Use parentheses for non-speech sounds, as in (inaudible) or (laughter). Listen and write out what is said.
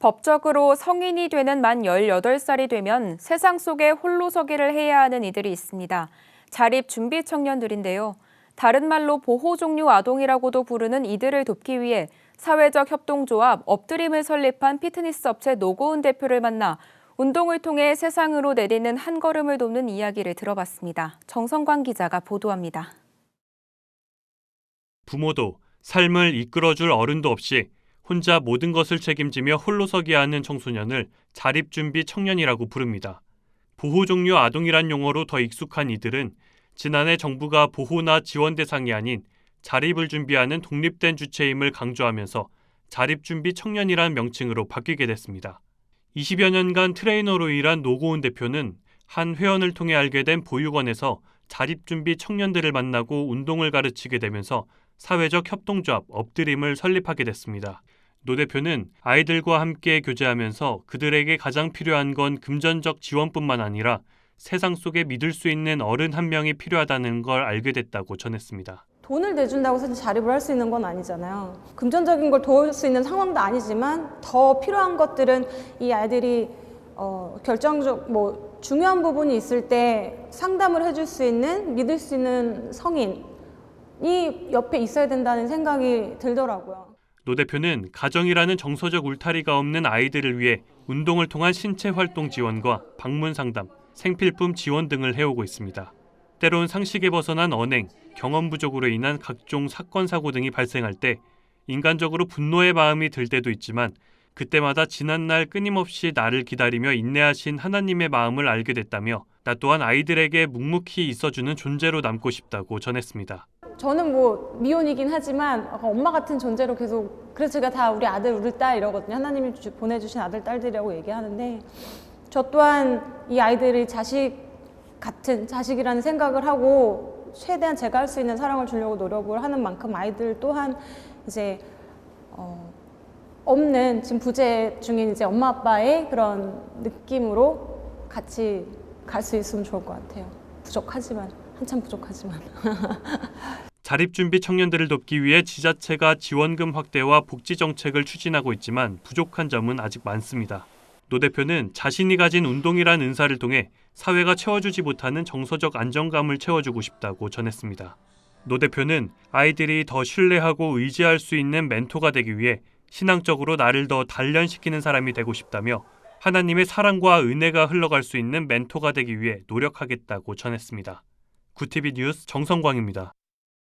법적으로 성인이 되는 만 18살이 되면 세상 속에 홀로 서기를 해야 하는 이들이 있습니다. 자립 준비 청년들인데요. 다른 말로 보호 종류 아동이라고도 부르는 이들을 돕기 위해 사회적 협동조합 엎드림을 설립한 피트니스 업체 노고은 대표를 만나 운동을 통해 세상으로 내딛는 한 걸음을 돕는 이야기를 들어봤습니다. 정성광 기자가 보도합니다. 부모도 삶을 이끌어줄 어른도 없이 혼자 모든 것을 책임지며 홀로서기 하는 청소년을 자립준비 청년이라고 부릅니다. 보호 종류 아동이란 용어로 더 익숙한 이들은 지난해 정부가 보호나 지원 대상이 아닌 자립을 준비하는 독립된 주체임을 강조하면서 자립준비 청년이란 명칭으로 바뀌게 됐습니다. 20여 년간 트레이너로 일한 노고은 대표는 한 회원을 통해 알게 된 보육원에서 자립준비 청년들을 만나고 운동을 가르치게 되면서 사회적 협동조합 엎드림을 설립하게 됐습니다. 노 대표는 아이들과 함께 교제하면서 그들에게 가장 필요한 건 금전적 지원뿐만 아니라 세상 속에 믿을 수 있는 어른 한 명이 필요하다는 걸 알게 됐다고 전했습니다. 돈을 내준다고 사실 자립을 할 수 있는 건 아니잖아요. 금전적인 걸 도울 수 있는 상황도 아니지만 더 필요한 것들은 이 아이들이 어, 결정적 뭐 중요한 부분이 있을 때 상담을 해줄 수 있는 믿을 수 있는 성인이 옆에 있어야 된다는 생각이 들더라고요. 노 대표는 가정이라는 정서적 울타리가 없는 아이들을 위해 운동을 통한 신체 활동 지원과 방문 상담, 생필품 지원 등을 해오고 있습니다. 때론 상식에 벗어난 언행, 경험 부족으로 인한 각종 사건 사고 등이 발생할 때 인간적으로 분노의 마음이 들 때도 있지만 그때마다 지난날 끊임없이 나를 기다리며 인내하신 하나님의 마음을 알게 됐다며 나 또한 아이들에게 묵묵히 있어주는 존재로 남고 싶다고 전했습니다. 저는 뭐 미혼이긴 하지만 엄마 같은 존재로 계속 그래서 제가 다 우리 아들 우리 딸 이러거든요. 하나님이 주- 보내주신 아들 딸들이라고 얘기하는데 저 또한 이 아이들이 자식 같은 자식이라는 생각을 하고 최대한 제가 할 수 있는 사랑을 주려고 노력을 하는 만큼 아이들 또한 이제 어, 없는 지금 부재 중인 이제 엄마 아빠의 그런 느낌으로 같이 갈 수 있으면 좋을 것 같아요. 부족하지만 한참 부족하지만. (laughs) 자립준비 청년들을 돕기 위해 지자체가 지원금 확대와 복지 정책을 추진하고 있지만 부족한 점은 아직 많습니다. 노 대표는 자신이 가진 운동이란 은사를 통해 사회가 채워주지 못하는 정서적 안정감을 채워주고 싶다고 전했습니다. 노 대표는 아이들이 더 신뢰하고 의지할 수 있는 멘토가 되기 위해 신앙적으로 나를 더 단련시키는 사람이 되고 싶다며 하나님의 사랑과 은혜가 흘러갈 수 있는 멘토가 되기 위해 노력하겠다고 전했습니다. 구티비 뉴스 정성광입니다.